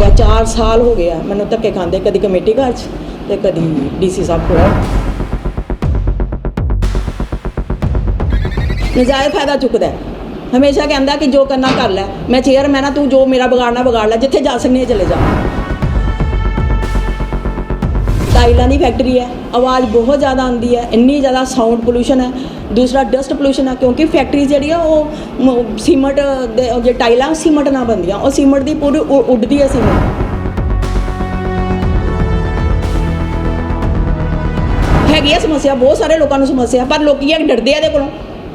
ਗਿਆ 4 ਸਾਲ ਹੋ ਗਿਆ। ਮੈਨੂੰ ਧੱਕੇ ਖਾਂਦੇ, ਕਦੀ ਕਮੇਟੀ ਘਰ 'ਚ ਤੇ ਕਦੀ ਡੀਸੀ ਸਾਹਿਬ ਕੋਲ। ਨਜਾਇਜ਼ ਫਾਇਦਾ ਚੁੱਕਦਾ ਹੈ। ਹਮੇਸ਼ਾ ਕਹਿੰਦਾ ਕਿ ਜੋ ਕਰਨਾ ਕਰ ਲੈ। ਮੈਂ ਚੇਅਰਮੈਨ ਆ ਤੂੰ ਜੋ ਮੇਰਾ ਵਿਗਾੜਨਾ, ਵਿਗਾੜ ਲੈ। ਜਿੱਥੇ ਜਾ ਸਕਨੀ ਚਲੇ ਜਾ। ਟਾਈਲਾਂ ਦੀ ਫੈਕਟਰੀ ਹੈ। ਆਵਾਜ਼ ਬਹੁਤ ਜ਼ਿਆਦਾ ਆਉਂਦੀ ਹੈ। ਇੰਨੀ ਜ਼ਿਆਦਾ ਸਾਊਂਡ ਪੋਲੂਸ਼ਨ ਹੈ। ਦੂਸਰਾ ਡਸਟ ਪੋਲੂਸ਼ਨ ਹੈ ਕਿਉਂਕਿ ਫੈਕਟਰੀ ਜਿਹੜੀ ਆ ਉਹ ਮ- ਸੀਮਟ ਦੇ ਉਹ ਜੇ ਟਾਈਲਾਂ ਸੀਮਟ ਨਾਲ ਬਣਦੀਆਂ ਉਹ ਸੀਮਟ ਦੀ ਪੂਰੀ ਉ- ਉੱਡਦੀ ਹੈ ਸੀਮਟ। ਹੈਗੀ ਆ ਸਮੱਸਿਆ ਬਹੁਤ ਸਾਰੇ ਲੋਕਾਂ ਨੂੰ ਸਮੱਸਿਆ ਪਰ ਲੋਕੀ ਇਹ ਡਰਦੇ ਆ ਇਹਦੇ ਕੋਲੋਂ।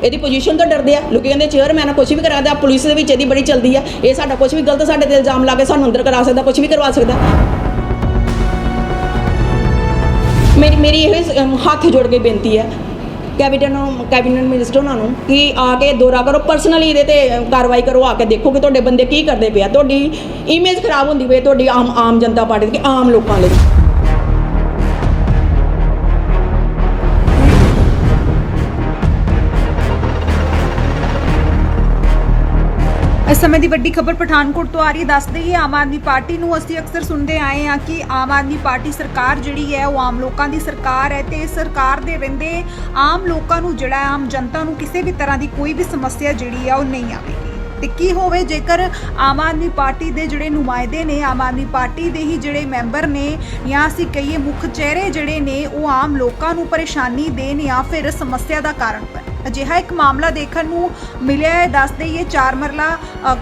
ਇਹਦੀ ਪੋਜੀਸ਼ਨ ਤੋਂ ਡਰਦੇ ਆ। ਲੋਕੀ ਕਹਿੰਦੇ ਚੇਅਰਮੈਨ ਕੁਝ ਵੀ ਕਰਾ ਦੇ ਪੁਲਿਸ ਦੇ ਵਿੱਚ ਇਹਦੀ ਬੜੀ ਚਲਦੀ ਆ। ਇਹ ਸਾਡਾ ਕੁਝ ਵੀ ਗਲਤ ਸਾਡੇ ਤੇ ਇਲਜ਼ਾਮ ਲਾ ਕੇ ਸਾਨੂੰ ਅੰਦਰ ਕਰਾ ਸਕਦਾ ਕੁਝ ਵੀ ਕਰਵਾ ਸਕਦਾ। ਮੇਰੀ ਮੇਰੀ ਇਹ ਅਮ, ਹੱਥ ਜੋੜ ਕੇ ਬੇਨਤੀ ਹੈ ਕੈਬਨਿਟ ਨੂੰ, ਕੈਬਨਿਟ ਮਿਨਿਸਟਰ ਉਹਨਾਂ ਨੂੰ ਕਿ ਆ ਕੇ ਦੌਰਾ ਕਰੋ। ਪਰਸਨਲੀ ਇਹਦੇ ਤੇ ਕਾਰਵਾਈ ਕਰੋ, ਆ ਕੇ ਦੇਖੋ ਕਿ ਤੁਹਾਡੇ ਬੰਦੇ ਕੀ ਕਰਦੇ ਪਏ ਆ। ਤੁਹਾਡੀ ਇਮੇਜ ਖਰਾਬ ਹੁੰਦੀ ਪਈ ਤੁਹਾਡੀ ਆਮ ਆਮ ਜਨਤਾ ਪਾਰਟੀ ਦੀ, ਆਮ ਲੋਕਾਂ ਲਈ। ਇਸ ਸਮੇਂ ਦੀ ਵੱਡੀ ਖਬਰ ਪਠਾਨਕੋਟ ਤੋਂ ਆ ਰਹੀ ਹੈ। ਦੱਸ ਦਈਏ, ਆਮ ਆਦਮੀ ਪਾਰਟੀ ਨੂੰ ਅਸੀਂ ਅਕਸਰ ਸੁਣਦੇ ਆਏ ਹਾਂ ਕਿ ਆਮ ਆਦਮੀ ਪਾਰਟੀ ਸਰਕਾਰ ਜਿਹੜੀ ਹੈ, ਉਹ ਆਮ ਲੋਕਾਂ ਦੀ ਸਰਕਾਰ ਹੈ ਤੇ ਇਸ ਸਰਕਾਰ ਦੇ ਰਹਿੰਦੇ ਆਮ ਲੋਕਾਂ ਨੂੰ ਜਿਹੜਾ ਆਮ ਜਨਤਾ ਨੂੰ ਕਿਸੇ ਵੀ ਤਰ੍ਹਾਂ ਦੀ ਕੋਈ ਵੀ ਸਮੱਸਿਆ ਜਿਹੜੀ ਹੈ, ਉਹ ਨਹੀਂ ਆਵੇਗੀ। ਤੇ ਕੀ ਹੋਵੇ, ਜੇਕਰ ਆਮ ਆਦਮੀ ਪਾਰਟੀ ਦੇ ਜਿਹੜੇ ਨੁਮਾਇੰਦੇ ਨੇ, ਆਮ ਆਦਮੀ ਪਾਰਟੀ ਦੇ ਹੀ ਜਿਹੜੇ ਮੈਂਬਰ ਨੇ ਜਾਂ ਅਸੀਂ ਕਹੀਏ ਮੁੱਖ ਚਿਹਰੇ ਜਿਹੜੇ ਨੇ, ਉਹ ਆਮ ਲੋਕਾਂ ਨੂੰ ਪਰੇਸ਼ਾਨੀ ਦੇਣ ਜਾਂ ਫਿਰ ਸਮੱਸਿਆ ਦਾ ਕਾਰਨ ਬਣ। ਅਜਿਹਾ ਇੱਕ ਮਾਮਲਾ ਦੇਖਣ ਨੂੰ ਮਿਲਿਆ ਹੈ। ਦੱਸ ਦਈਏ ਚਾਰ ਮਰਲਾ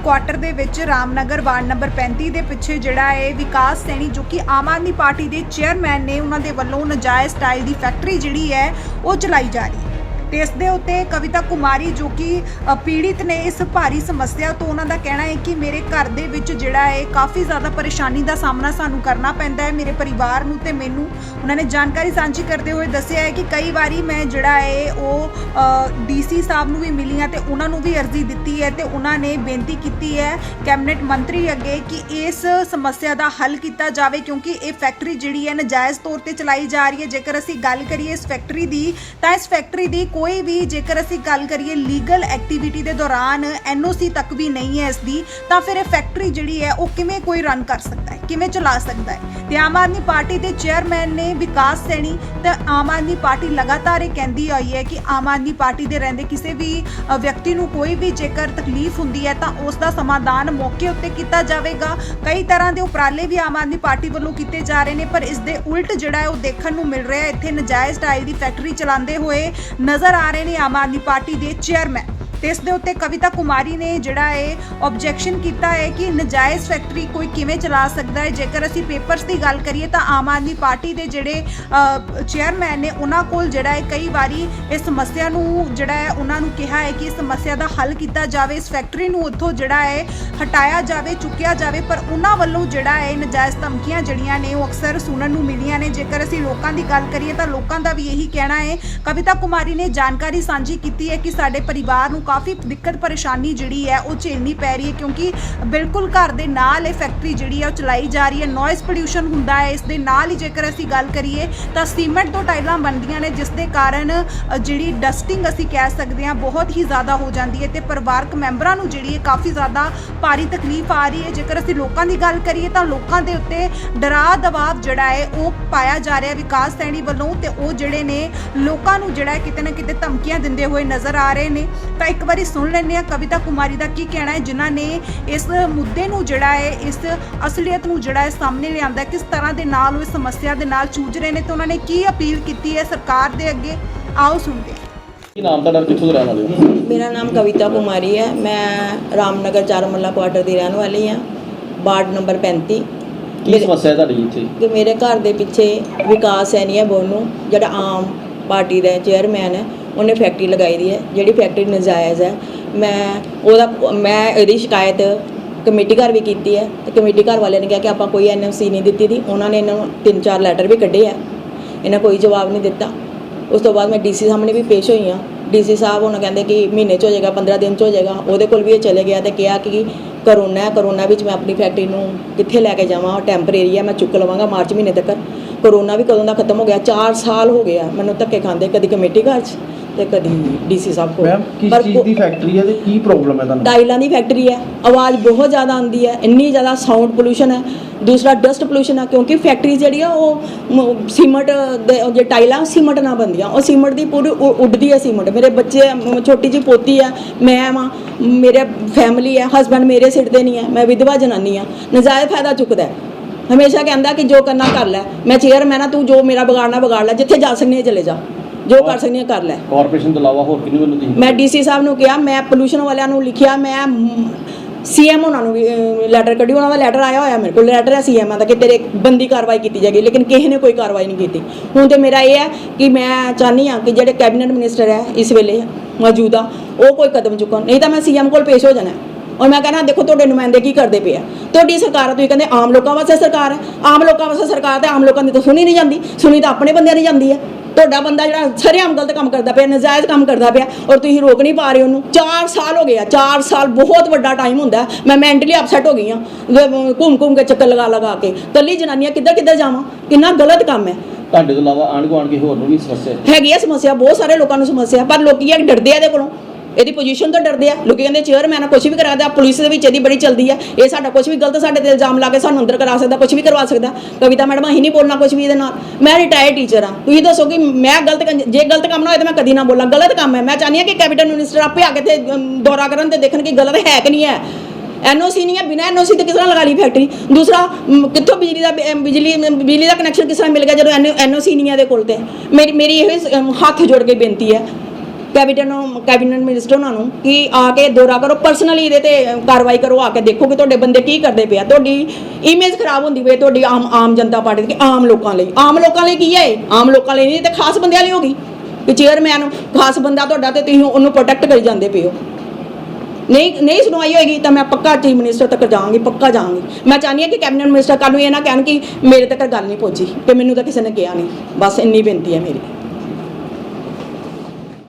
ਕੁਆਟਰ ਦੇ ਵਿੱਚ ਰਾਮਨਗਰ ਵਾਰਡ ਨੰਬਰ 35 ਦੇ ਪਿੱਛੇ ਜਿਹੜਾ ਹੈ ਵਿਕਾਸ ਸੈਣੀ ਜੋ ਕਿ ਆਮ ਆਦਮੀ ਪਾਰਟੀ ਦੇ ਚੇਅਰਮੈਨ ਨੇ, ਉਹਨਾਂ ਦੇ ਵੱਲੋਂ ਨਜਾਇਜ਼ ਸਟਾਈਲ ਦੀ ਫੈਕਟਰੀ ਜਿਹੜੀ ਹੈ, ਉਹ ਚਲਾਈ ਜਾ ਰਹੀ ਹੈ। ਤੇ ਇਸ ਦੇ ਉੱਤੇ ਕਵਿਤਾ ਕੁਮਾਰੀ ਜੋ ਕਿ ਪੀੜਿਤ ਨੇ ਇਸ ਭਾਰੀ ਸਮੱਸਿਆ ਤੋਂ ਉਹਨਾਂ ਦਾ ਕਹਿਣਾ ਹੈ ਕਿ ਮੇਰੇ ਘਰ ਦੇ ਵਿੱਚ ਜਿਹੜਾ ਹੈ, ਕਾਫੀ ਜ਼ਿਆਦਾ ਪਰੇਸ਼ਾਨੀ ਦਾ ਸਾਹਮਣਾ ਸਾਨੂੰ ਕਰਨਾ ਪੈਂਦਾ ਹੈ। ਮੇਰੇ ਪਰਿਵਾਰ ਨੂੰ ਤੇ ਮੈਨੂੰ, ਉਹਨਾਂ ਨੇ ਜਾਣਕਾਰੀ ਸਾਂਝੀ ਕਰਦੇ ਹੋਏ ਦੱਸਿਆ ਹੈ ਕਿ ਕਈ ਵਾਰੀ ਮੈਂ ਜਿਹੜਾ ਹੈ, ਉਹ ਡੀਸੀ ਸਾਹਿਬ ਨੂੰ ਵੀ ਮਿਲੀ ਹਾਂ ਤੇ ਉਹਨਾਂ ਨੂੰ ਵੀ ਅਰਜ਼ੀ ਦਿੱਤੀ ਹੈ ਤੇ ਉਹਨਾਂ ਨੇ ਬੇਨਤੀ ਕੀਤੀ ਹੈ ਕੈਬਨਿਟ ਮੰਤਰੀ ਅੱਗੇ ਕਿ ਇਸ ਸਮੱਸਿਆ ਦਾ ਹੱਲ ਕੀਤਾ ਜਾਵੇ ਕਿਉਂਕਿ ਇਹ ਫੈਕਟਰੀ ਜਿਹੜੀ ਹੈ, ਨਜਾਇਜ਼ ਤੌਰ ਤੇ ਚਲਾਈ ਜਾ ਰਹੀ ਹੈ। ਜੇਕਰ ਅਸੀਂ ਗੱਲ ਕਰੀਏ ਇਸ ਫੈਕਟਰੀ ਦੀ, ਤਾਂ ਇਸ ਫੈਕਟਰੀ ਦੀ ਕੋਈ ਵੀ ਜੇਕਰ ਅਸੀਂ ਗੱਲ ਕਰੀਏ ਲੀਗਲ ਐਕਟੀਵਿਟੀ ਦੇ ਦੌਰਾਨ ਐਨਓਸੀ ਤੱਕ ਵੀ ਨਹੀਂ ਹੈ ਇਸ ਦੀ ਤਾਂ ਫਿਰ ਇਹ ਫੈਕਟਰੀ ਜਿਹੜੀ ਹੈ ਉਹ ਕਿਵੇਂ ਕੋਈ ਰਨ ਕਰ ਸਕਦਾ ਹੈ? ਕਿਵੇਂ ਚਲਾ ਸਕਦਾ ਹੈ? ਤੇ ਆਮ ਆਦਮੀ ਪਾਰਟੀ ਦੇ ਚੇਅਰਮੈਨ ਨੇ ਵਿਕਾਸ ਸੈਣੀ ਤੇ ਆਮ ਆਦਮੀ ਪਾਰਟੀ ਲਗਾਤਾਰ ਇਹ ਕਹਿੰਦੀ ਆਈ ਹੈ ਕਿ ਆਮ ਆਦਮੀ ਪਾਰਟੀ ਦੇ ਰਹਿੰਦੇ ਕਿਸੇ ਵੀ ਵਿਅਕਤੀ ਨੂੰ ਕੋਈ ਵੀ ਜੇਕਰ ਤਕਲੀਫ ਹੁੰਦੀ ਹੈ ਤਾਂ ਉਸ ਦਾ ਸਮਾਧਾਨ ਮੌਕੇ ਉੱਤੇ ਕੀਤਾ ਜਾਵੇਗਾ। ਕਈ ਤਰ੍ਹਾਂ ਦੇ ਉਪਰਾਲੇ ਵੀ ਆਮ ਆਦਮੀ ਪਾਰਟੀ ਵੱਲੋਂ ਕੀਤੇ ਜਾ ਰਹੇ ਨੇ, ਪਰ ਇਸ ਦੇ ਉਲਟ ਜਿਹੜਾ ਹੈ ਉਹ ਦੇਖਣ ਨੂੰ ਮਿਲ ਰਿਹਾ ਹੈ। ਇੱਥੇ ਨਜਾਇਜ਼ ਸਟਾਈਲ ਦੀ ਫੈਕਟਰੀ ਚਲਾਉਂਦੇ ਹੋਏ ਨਜ਼ਰ ਆ ਰਹੇ ਨੇ ਆਮ ਆਦਮੀ ਪਾਰਟੀ ਦੇ ਚੇਅਰਮੈਨ। ਤੇ ਇਸ ਦੇ ਉੱਤੇ ਕਵਿਤਾ ਕੁਮਾਰੀ ਨੇ ਜਿਹੜਾ ਹੈ ਆਬਜੈਕਸ਼ਨ ਕੀਤਾ ਹੈ ਕਿ ਨਜਾਇਜ਼ ਫੈਕਟਰੀ ਕੋਈ ਕਿਵੇਂ ਚਲਾ ਸਕਦਾ ਹੈ? ਜੇਕਰ ਅਸੀਂ ਪੇਪਰਸ ਦੀ ਗੱਲ ਕਰੀਏ ਤਾਂ ਆਮ ਆਦਮੀ ਪਾਰਟੀ ਦੇ ਜਿਹੜੇ ਚੇਅਰਮੈਨ ਨੇ ਉਹਨਾਂ ਕੋਲ ਜਿਹੜਾ ਹੈ ਕਈ ਵਾਰੀ ਇਸ ਸਮੱਸਿਆ ਨੂੰ ਜਿਹੜਾ ਹੈ, ਉਹਨਾਂ ਨੂੰ ਕਿਹਾ ਹੈ ਕਿ ਇਸ ਸਮੱਸਿਆ ਦਾ ਹੱਲ ਕੀਤਾ ਜਾਵੇ, ਇਸ ਫੈਕਟਰੀ ਨੂੰ ਉੱਥੋਂ ਜਿਹੜਾ ਹੈ ਹਟਾਇਆ ਜਾਵੇ, ਚੁੱਕਿਆ ਜਾਵੇ, ਪਰ ਉਹਨਾਂ ਵੱਲੋਂ ਜਿਹੜਾ ਹੈ ਨਜਾਇਜ਼ ਧਮਕੀਆਂ ਜਿਹੜੀਆਂ ਨੇ ਉਹ ਅਕਸਰ ਸੁਣਨ ਨੂੰ ਮਿਲੀਆਂ ਨੇ। ਜੇਕਰ ਅਸੀਂ ਲੋਕਾਂ ਦੀ ਗੱਲ ਕਰੀਏ ਤਾਂ ਲੋਕਾਂ ਦਾ ਵੀ ਇਹੀ ਕਹਿਣਾ ਹੈ। ਕਵਿਤਾ ਕੁਮਾਰੀ ਨੇ ਜਾਣਕਾਰੀ ਸਾਂਝੀ ਕੀਤੀ ਹੈ ਕਿ ਸਾਡੇ ਪਰਿਵਾਰ ਨੂੰ ਕਾਫੀ ਦਿੱਕਤ ਪਰੇਸ਼ਾਨੀ ਜਿਹੜੀ ਹੈ ਉਹ ਝੇਲਣੀ ਪੈ ਰਹੀ ਹੈ ਕਿਉਂਕਿ ਬਿਲਕੁਲ ਘਰ ਦੇ ਨਾਲ ਇਹ ਫੈਕਟਰੀ ਜਿਹੜੀ ਹੈ ਉਹ ਚਲਾਈ ਜਾ ਰਹੀ ਹੈ। ਨੋਇਸ ਪੋਲਿਊਸ਼ਨ ਹੁੰਦਾ ਹੈ। ਇਸ ਦੇ ਨਾਲ ਹੀ ਜੇਕਰ ਅਸੀਂ ਗੱਲ ਕਰੀਏ ਤਾਂ ਸੀਮੈਂਟ ਤੋਂ ਟਾਈਲਾਂ ਬਣਦੀਆਂ ਨੇ, ਜਿਸ ਦੇ ਕਾਰਨ ਜਿਹੜੀ ਡਸਟਿੰਗ ਅਸੀਂ ਕਹਿ ਸਕਦੇ ਹਾਂ, ਬਹੁਤ ਹੀ ਜ਼ਿਆਦਾ ਹੋ ਜਾਂਦੀ ਹੈ ਤੇ ਪਰਿਵਾਰਕ ਮੈਂਬਰਾਂ ਨੂੰ ਜਿਹੜੀ ਹੈ ਕਾਫੀ ਜ਼ਿਆਦਾ ਭਾਰੀ ਤਕਲੀਫ ਆ ਰਹੀ ਹੈ। ਜੇਕਰ ਅਸੀਂ ਲੋਕਾਂ ਦੀ ਗੱਲ ਕਰੀਏ ਤਾਂ ਲੋਕਾਂ ਦੇ ਉੱਤੇ ਡਰਾ ਦਬਾਅ ਜਿਹੜਾ ਹੈ, ਉਹ ਪਾਇਆ ਜਾ ਰਿਹਾ ਵਿਕਾਸ ਸੈਣੀ ਵੱਲੋਂ ਤੇ ਉਹ ਜਿਹੜੇ ਨੇ ਲੋਕਾਂ ਨੂੰ ਜਿਹੜਾ ਕਿਤੇ ਨਾ ਕਿਤੇ ਧਮਕੀਆਂ ਦਿੰਦੇ ਹੋਏ ਨਜ਼ਰ ਆ ਰਹੇ ਨੇ। ਤਾਂ ਇੱਕ ਵਾਰੀ ਸੁਣ ਲੈਂਦੇ ਆ ਕਵਿਤਾ ਕੁਮਾਰੀ ਦਾ ਕੀ ਕਹਿਣਾ ਹੈ ਜਿਨ੍ਹਾਂ ਨੇ ਇਸ ਮੁੱਦੇ ਨੂੰ ਜਿਹੜਾ ਹੈ ਇਸ ਅਸਲੀਅਤ ਨੂੰ ਜਿਹੜਾ ਹੈ ਸਾਹਮਣੇ ਲਿਆਂਦਾ ਕਿਸ ਤਰ੍ਹਾਂ ਦੇ ਨਾਲ ਉਹ ਇਸ ਸਮੱਸਿਆ ਦੇ ਨਾਲ ਜੂਝ ਰਹੇ ਨੇ ਤੇ ਉਹਨਾਂ ਨੇ ਕੀ ਅਪੀਲ ਕੀਤੀ ਹੈ ਸਰਕਾਰ ਦੇ ਅੱਗੇ? ਆਓ ਸੁਣਦੇ ਹਾਂ। ਕੀ ਨਾਮ ਤੁਹਾਡਾ ਕਿੱਥੋਂ ਦੇ ਰਹਿਣ ਵਾਲੇ ਹੋ? ਮੇਰਾ ਨਾਮ ਕਵਿਤਾ ਕੁਮਾਰੀ ਹੈ। ਮੈਂ ਰਾਮਨਗਰ ਚਾਰਮੱਲਾ ਕੁਆਟਰ ਦੀ ਰਹਿਣ ਵਾਲੀ ਹਾਂ ਵਾਰਡ ਨੰਬਰ 35 ਕੀ ਮੇਰੇ- ਸਮੱਸਿਆ ਹੈ ਤੁਹਾਡੀ ਇੱਥੇ? ਕਿ ਮੇਰੇ ਘਰ ਦੇ ਪਿੱਛੇ ਵਿਕਾਸ ਸੈਣੀ ਹੈ ਬੋਨੂ ਜਿਹੜਾ ਆਮ ਪਾਰਟੀ ਦਾ ਚੇਅਰਮੈਨ ਹੈ ਉਹਨੇ ਫੈਕਟਰੀ ਲਗਾਈ ਦੀ ਹੈ, ਜਿਹੜੀ ਫੈਕਟਰੀ ਨਜਾਇਜ਼ ਹੈ। ਮੈਂ ਉਹਦਾ, ਮੈਂ ਇਹਦੀ ਸ਼ਿਕਾਇਤ ਕਮੇਟੀ ਘਰ ਵੀ ਕੀਤੀ ਹੈ ਤੇ ਕਮੇਟੀ ਘਰ ਵਾਲਿਆਂ ਨੇ ਕਿਹਾ ਕਿ ਆਪਾਂ ਕੋਈ ਐਨਓਸੀ ਨਹੀਂ ਦਿੱਤੀ ਦੀ, ਉਹਨਾਂ ਨੇ ਇਹਨਾਂ ਨੂੰ ਤਿੰਨ ਚਾਰ ਲੈਟਰ ਵੀ ਕੱਢੇ ਆ ਇਹਨਾਂ ਕੋਈ ਜਵਾਬ ਨਹੀਂ ਦਿੱਤਾ। ਉਸ ਤੋਂ ਬਾਅਦ ਮੈਂ ਡੀਸੀ ਸਾਹਮਣੇ ਵੀ ਪੇਸ਼ ਹੋਈ ਹਾਂ। ਡੀਸੀ ਸਾਹਿਬ ਉਹਨਾਂ ਕਹਿੰਦੇ ਕਿ ਮਹੀਨੇ 'ਚ ਹੋ ਜਾਏਗਾ 15 ਦਿਨ 'ਚ ਹੋ ਜਾਏਗਾ। ਉਹਦੇ ਕੋਲ ਵੀ ਇਹ ਚਲੇ ਗਿਆ ਤੇ ਕਿਹਾ ਕਿ ਕਰੋਨਾ ਕਰੋਨਾ ਵਿੱਚ ਮੈਂ ਆਪਣੀ ਫੈਕਟਰੀ ਨੂੰ ਕਿੱਥੇ ਲੈ ਕੇ ਜਾਵਾਂ ਟੈਂਪਰੇਰੀ ਹੈ, ਮੈਂ ਚੁੱਕ ਲਵਾਂਗਾ ਮਾਰਚ ਮਹੀਨੇ ਤੱਕ। ਕਰੋਨਾ ਵੀ ਕਦੋਂ ਦਾ ਖਤਮ ਹੋ ਗਿਆ? 4 ਸਾਲ ਹੋ ਗਿਆ ਮੈਨੂੰ ਧੱਕੇ ਖਾਂਦੇ ਕਦੀ ਕਮੇਟੀ ਘਰ 'ਚ ਤੇ ਕਦੀ ਡੀਸੀ ਸਾਹਿਬ ਕੋਲ। ਮੈਮ ਕਿਸ ਪਰ ਚੀਜ਼ ਕੋ- ਦੀ ਫੈਕਟਰੀ ਹੈ ਤੇ ਕੀ ਪ੍ਰੋਬਲਮ ਹੈ ਤੁਹਾਨੂੰ? ਟਾਈਲਾਂ ਦੀ ਫੈਕਟਰੀ ਹੈ ਆਵਾਜ਼ ਬਹੁਤ ਜ਼ਿਆਦਾ ਆਉਂਦੀ ਹੈ ਇੰਨੀ ਜ਼ਿਆਦਾ ਸਾਊਂਡ ਪੋਲੂਸ਼ਨ ਹੈ ਦੂਸਰਾ ਡਸਟ ਪੋਲੂਸ਼ਨ ਹੈ ਕਿਉਂਕਿ ਫੈਕਟਰੀ ਜਿਹੜੀ ਆ ਉਹ ਮ- ਸੀਮਟ ਦੇ ਉਹ ਜੇ ਟਾਈਲਾਂ ਸੀਮਟ ਨਾਲ ਬਣਦੀਆਂ ਉਹ ਸੀਮਟ ਦੀ ਪੂਰੀ ਉ- ਉੱਡਦੀ ਹੈ ਸੀਮਟ। ਮੇਰੇ ਬੱਚੇ ਮ- ਛੋਟੀ ਜੀ ਪੋਤੀ ਹੈ ਮੈਂ ਵਾਂ ਮੇਰੇ ਫੈਮਿਲੀ ਹੈ ਹਸਬੰਡ ਮੇਰੇ ਸਿਰ ਤੇ ਨਹੀਂ ਹੈ ਮੈਂ ਵਿਧਵਾ ਜਨਾਨੀ ਆ ਨਜਾਇਜ਼ ਫਾਇਦਾ ਚੁੱਕਦਾ ਹੈ। ਹਮੇਸ਼ਾ ਕਹਿੰਦਾ ਕਿ ਜੋ ਕਰਨਾ ਕਰ ਲੈ ਮੈਂ ਚੇਅਰਮੈਨ ਆ ਤੂੰ ਜੋ ਮੇਰਾ ਵਿਗਾੜਨਾ ਵਿਗਾੜ ਲੈ ਜਿੱਥੇ ਜਾ ਸਕਨੀ ਹੈ ਚਲੇ ਜਾ। ਜੋ ਕਰ ਸਕਨੀ ਹੈ ਕਰ ਲੈ। ਕਾਰਪੋਰੇਸ਼ਨ ਤੋਂ ਇਲਾਵਾ ਹੋਰ ਕਿਹਨੂੰ ਵੱਲੋਂ ਤੁਸੀਂ ਮੈਂ ਡੀਸੀ ਸਾਹਿਬ ਨੂੰ ਕਿਹਾ ਮੈਂ ਪੋਲੂਸ਼ਨ ਵਾਲਿਆਂ ਨੂੰ ਲਿਖਿਆ ਮੈਂ ਸੀਐਮ ਉਹਨਾਂ ਨੂੰ ਲੈਟਰ ਕੱਢੀ ਉਹਨਾਂ ਦਾ ਲੈਟਰ ਆਇਆ ਹੋਇਆ ਮੇਰੇ ਕੋਲ ਲੈਟਰ ਹੈ ਸੀਐਮ ਦਾ ਕਿ ਤੇਰੇ ਬੰਦੀ ਕਾਰਵਾਈ ਕੀਤੀ ਜਾਏਗੀ ਲੇਕਿਨ ਕਿਸੇ ਨੇ ਕੋਈ ਕਾਰਵਾਈ ਨਹੀਂ ਕੀਤੀ। ਹੁਣ ਤੇ ਮੇਰਾ ਇਹ ਹੈ ਕਿ ਮੈਂ ਚਾਹਨੀ ਹਾਂ ਕਿ ਜਿਹੜੇ ਕੈਬਨਿਟ ਮਿਨਿਸਟਰ ਹੈ ਇਸ ਵੇਲੇ ਮੌਜੂਦਾ ਉਹ ਕੋਈ ਕਦਮ ਚੁੱਕਣ। ਨਹੀਂ ਤਾਂ ਮੈਂ ਸੀਐਮ ਕੋਲ ਪੇਸ਼ ਹੋ ਜਾਣਾ। ਔਰ ਮੈਂ ਕਹਿੰਦਾ ਦੇਖੋ ਤੁਹਾਡੇ ਨੁਮਾਇੰਦੇ ਕੀ ਕਰਦੇ ਪਏ ਆ। ਤੁਹਾਡੀ ਸਰਕਾਰ ਆ, ਤੁਸੀਂ ਕਹਿੰਦੇ ਆਮ ਲੋਕਾਂ ਵਾਸਤੇ ਸਰਕਾਰ ਹੈ। ਆਮ ਲੋਕਾਂ ਵਾਸਤੇ ਸਰਕਾਰ ਤੇ ਆਮ ਲੋਕਾਂ ਦੀ ਤਾਂ ਸੁਣੀ ਨਹੀਂ ਜਾਂਦੀ ਸੁਣੀ ਤਾਂ ਆਪਣੇ ਬੰਦਿਆਂ ਦੀ ਜਾਂਦੀ ਹੈ। ਤੁਹਾਡਾ ਬੰਦਾ ਜਿਹੜਾ ਸਰੇਆਮ ਗਲਤ ਕੰਮ ਕਰਦਾ ਪਿਆ ਨਜਾਇਜ਼ ਕੰਮ ਕਰਦਾ ਪਿਆ ਔਰ ਤੁਸੀਂ ਰੋਕ ਨਹੀਂ ਪਾ ਰਹੇ ਉਹਨੂੰ। 4 ਸਾਲ ਹੋ ਗਏ ਆ 4 ਸਾਲ ਬਹੁਤ ਵੱਡਾ ਟਾਈਮ ਹੁੰਦਾ। ਮੈਂ ਮੈਂਟਲੀ ਅਪਸੈਟ ਹੋ ਗਈ ਆ ਘੁੰਮ ਘੁੰਮ ਕੇ ਚੱਕਰ ਲਗਾ ਲਗਾ ਕੇ। ਕੱਲੀ ਜਨਾਨੀਆਂ ਕਿੱਧਰ ਕਿੱਧਰ ਜਾਵਾਂ? ਕਿੰਨਾ ਗਲਤ ਕੰਮ ਹੈ। ਤੁਹਾਡੇ ਤੋਂ ਇਲਾਵਾ ਆਂਢ ਗੁਆਂਢ ਕੇ ਹੋਰ ਨੂੰ ਵੀ ਸਮੱਸਿਆ ਹੈਗੀ ਆ ਸਮੱਸਿਆ ਬਹੁਤ ਸਾਰੇ ਲੋਕਾਂ ਨੂੰ ਸਮੱਸਿਆ ਪਰ ਲੋਕੀ ਇਹ ਡਰਦੇ ਆ ਇਹਦੇ ਕੋਲੋਂ। ਇਹਦੀ ਪੋਜੀਸ਼ਨ ਤੋਂ ਡਰਦੇ ਆ। ਲੋਕੀ ਕਹਿੰਦੇ ਚੇਅਰਮੈਨ ਕੁਝ ਵੀ ਕਰਾ ਦੇ ਪੁਲਿਸ ਦੇ ਵਿੱਚ ਇਹਦੀ ਬੜੀ ਚਲਦੀ ਆ। ਇਹ ਸਾਡਾ ਕੁਝ ਵੀ ਗਲਤ, ਸਾਡੇ ਤੇ ਇਲਜ਼ਾਮ ਲਾ ਕੇ ਸਾਨੂੰ ਅੰਦਰ ਕਰਾ ਸਕਦਾ ਕੁਝ ਵੀ ਕਰਵਾ ਸਕਦਾ। ਕਵਿਤਾ ਮੈਡਮ, ਅਸੀਂ ਨਹੀਂ ਬੋਲਣਾ ਕੁਝ ਵੀ ਇਹਦੇ ਨਾਲ। ਮੈਂ ਰਿਟਾਇਰਡ ਟੀਚਰ ਆ। ਤੁਸੀਂ ਦੱਸੋ ਕਿ ਮੈਂ ਗਲਤ ਕੰਮ- ਜੇ ਗਲਤ ਕੰਮ ਨਾ ਹੋਏ ਤਾਂ ਮੈਂ ਕਦੀ ਨਾ ਬੋਲਾਂ। ਗਲਤ ਕੰਮ ਹੈ। ਮੈਂ ਚਾਹੁੰਦੀ ਹਾਂ ਕਿ ਕੈਬਨਿਟ ਮਿਨਿਸਟਰ ਆਪੇ ਆ ਕੇ ਤੇ ਦੌਰਾ ਕਰਨ ਤੇ ਦੇਖਣ ਕਿ ਗਲਤ ਹੈ ਕਿ ਨਹੀਂ ਹੈ। ਐਨਓਸੀ ਨਹੀਂ ਹੈ, ਬਿਨਾਂ ਐਨਓਸੀ ਤੇ ਕਿਸ ਤਰ੍ਹਾਂ ਲਗਾ ਲਈ ਫੈਕਟਰੀ ਦੂਸਰਾ ਕਿੱਥੋਂ ਬਿਜਲੀ ਦਾ ਬਿਜਲੀ ਬਿਜਲੀ ਦਾ ਕਨੈਕਸ਼ਨ ਕਿਸ ਤਰ੍ਹਾਂ ਮਿਲ ਗਿਆ ਜਦੋਂ ਐਨਓਸੀ ਨਹੀਂ ਹੈ ਇਹਦੇ ਕੋਲ ਤੇ? ਮੇਰੀ ਮੇਰੀ ਇਹ ਹੱਥ ਜੋੜ ਕੇ ਬੇਨਤੀ ਹੈ। ਕੈਬਨਿਟ ਨੂੰ, ਕੈਬਨਿਟ ਮਿਨਿਸਟਰ ਉਹਨਾਂ ਨੂੰ ਕਿ ਆ ਕੇ ਦੌਰਾ ਕਰੋ। ਪਰਸਨਲੀ ਇਹਦੇ ਤੇ ਕਾਰਵਾਈ ਕਰੋ, ਆ ਕੇ ਦੇਖੋ ਕਿ ਤੁਹਾਡੇ ਬੰਦੇ ਕੀ ਕਰਦੇ ਪਏ ਆ। ਤੁਹਾਡੀ ਇਮੇਜ ਖਰਾਬ ਹੁੰਦੀ ਪਈ ਤੁਹਾਡੀ ਆਮ ਆਮ ਜਨਤਾ ਪਾਰਟੀ ਦੀ, ਆਮ ਲੋਕਾਂ ਲਈ। ਆਮ ਲੋਕਾਂ ਲਈ ਕੀ ਹੈ ਇਹ? ਆਮ ਲੋਕਾਂ ਲਈ ਨਹੀਂ ਤੇ ਖਾਸ ਬੰਦਿਆਂ ਲਈ ਹੋਗੀ ਕਿ ਚੇਅਰਮੈਨ ਖਾਸ ਬੰਦਾ ਤੁਹਾਡਾ ਤੇ ਤੁਸੀਂ ਉਹਨੂੰ ਪ੍ਰੋਟੈਕਟ ਕਰੀ ਜਾਂਦੇ ਪਏ ਹੋ। ਨਹੀਂ ਨਹੀਂ ਸੁਣਵਾਈ ਹੋਏਗੀ ਤਾਂ ਮੈਂ ਪੱਕਾ ਚੀਫ ਮਿਨਿਸਟਰ ਤੱਕ ਜਾਵਾਂਗੀ, ਪੱਕਾ ਜਾਵਾਂਗੀ। ਮੈਂ ਚਾਹੁੰਦੀ ਹਾਂ ਕਿ ਕੈਬਨਿਟ ਮਿਨਿਸਟਰ ਕੱਲ੍ਹ ਨੂੰ ਇਹ ਨਾ ਕਹਿਣ ਕਿ ਮੇਰੇ ਤੱਕ ਗੱਲ ਨਹੀਂ ਪਹੁੰਚੀ ਤੇ ਮੈਨੂੰ ਤਾਂ ਕਿਸੇ ਨੇ ਕਿਹਾ ਨਹੀਂ। ਬਸ ਇੰਨੀ ਬੇਨਤੀ ਹੈ ਮੇਰੀ।